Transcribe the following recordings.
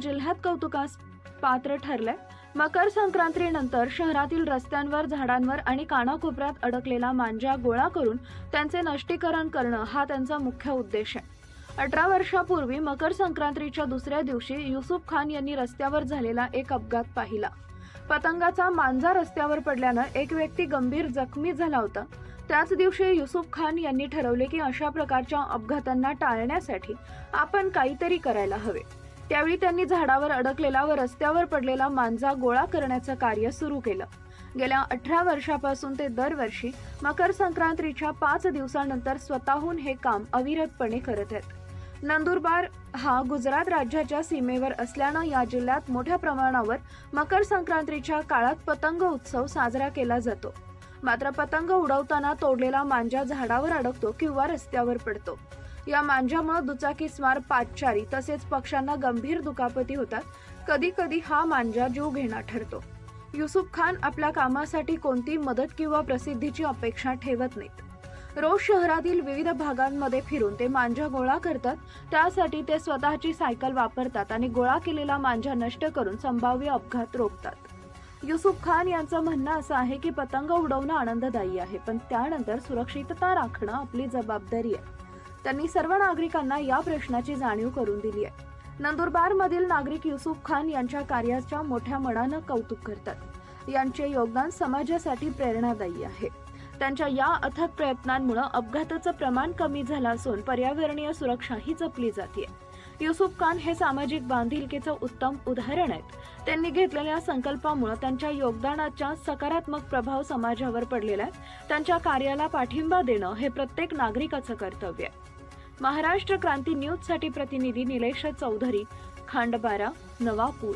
जिल्ह्यात कौतुकास पात्र ठरलंय. मकर संक्रांतीनंतर शहरातील रस्त्यांवर झाडांवर आणि कानाकोपऱ्यात अडकलेला मांजा गोळा करून त्यांचे नष्टीकरण करणं हा त्यांचा मुख्य उद्देश आहे. अठरा वर्षापूर्वी मकर संक्रांतीच्या दुसऱ्या दिवशी युसुफ खान यांनी रस्त्यावर झालेला एक अपघात पाहिला. पतंगाचा मांजा रस्त्यावर पडल्यानं एक व्यक्ती गंभीर जखमी झाला होता. त्याच दिवशी युसुफ खान यांनी ठरवले की अशा प्रकारच्या अपघातांना टाळण्यासाठी आपण काहीतरी करायला हवे. त्यावेळी त्यांनी झाडावर अडकलेला व रस्त्यावर पडलेला मांजा गोळा करण्याचं कार्य सुरू केलं. गेल्या अठरा वर्षापासून ते दरवर्षी मकर संक्रांतीच्या पाच दिवसानंतर स्वतःहून हे काम अविरतपणे करत आहेत. नंदुरबार हा गुजरात राज्याच्या सीमेवर असल्यानं या जिल्ह्यात मोठ्या प्रमाणावर मकर संक्रांतीच्या काळात पतंग उत्सव साजरा केला जातो. मात्र पतंग उडवताना तोडलेला मांजा झाडावर अडकतो किंवा रस्त्यावर पडतो. या मांजामुळे दुचाकीस्वार पाचचारी तसेच पक्ष्यांना गंभीर दुखापती होतात. कधी कधी हा मांजा जीव घेणा ठरतो. युसुफ खान आपल्या कामासाठी कोणती मदत किंवा प्रसिद्धीची अपेक्षा ठेवत नाहीत. रोज शहरातील विविध भागांमध्ये फिरून ते मांजा गोळा करतात. त्यासाठी ते स्वतःची सायकल वापरतात आणि गोळा केलेला मांजा नष्ट करून संभाव्य अपघात रोखतात. युसुफ खान यांचं म्हणणं असं आहे की पतंग उडवणं आनंददायी आहे पण त्यानंतर सुरक्षितता राखणं आपली जबाबदारी आहे. त्यांनी सर्व नागरिकांना या प्रश्नाची जाणीव करून दिली आहे. नंदुरबारमधील नागरिक युसुफ खान यांच्या कार्याच्या मोठ्या मनानं कौतुक करतात. यांचे योगदान समाजासाठी प्रेरणादायी आहे. त्यांच्या या अथक प्रयत्नांमुळे अपघाताचं प्रमाण कमी झालं असून पर्यावरणीय सुरक्षाही जपली जाते युसुफ खान हे सामाजिक बांधिलकीचं उत्तम उदाहरण आहेत. त्यांनी घेतलेल्या संकल्पामुळे त्यांच्या योगदानाचा सकारात्मक प्रभाव समाजावर पडलेला आहे. त्यांच्या कार्याला पाठिंबा देणं हे प्रत्येक नागरिकाचं कर्तव्य आहे. महाराष्ट्र क्रांती न्यूजसाठी प्रतिनिधी निलेश चौधरी खांडबारा नवापूर.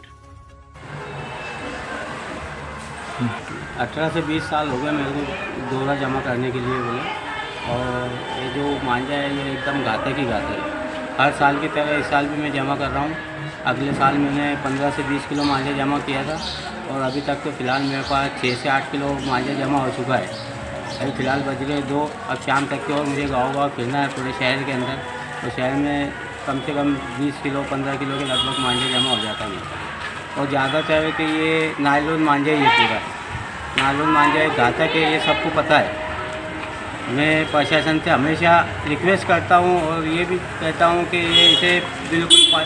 अठारह से बीस साल हो गए मेरे को दौरा जमा करने के लिए बोले। और ये जो मांझा है ये एकदम गाते की गाते है। हर साल की तरह इस साल भी मैं जमा कर रहा हूँ। अगले साल मैंने पंद्रह से बीस किलो मांझा जमा किया था और अभी तक तो फ़िलहाल मेरे पास छः से आठ किलो मांझा जमा हो चुका है। अभी फ़िलहाल बज गए दो, अब शाम तक के और मुझे गाँव गाँव फिरना है पूरे शहर के अंदर। तो शहर में कम से कम बीस किलो, पंद्रह किलो के लगभग मांझा जमा हो जाता है। और ज़्यादातर कि ये नायलॉन मांझा ही है। पूरा नायलॉन मांझा घातक है, ये सबको पता है। मैं प्रशासन से हमेशा रिक्वेस्ट करता हूँ और ये भी कहता हूँ कि ये इसे बिल्कुल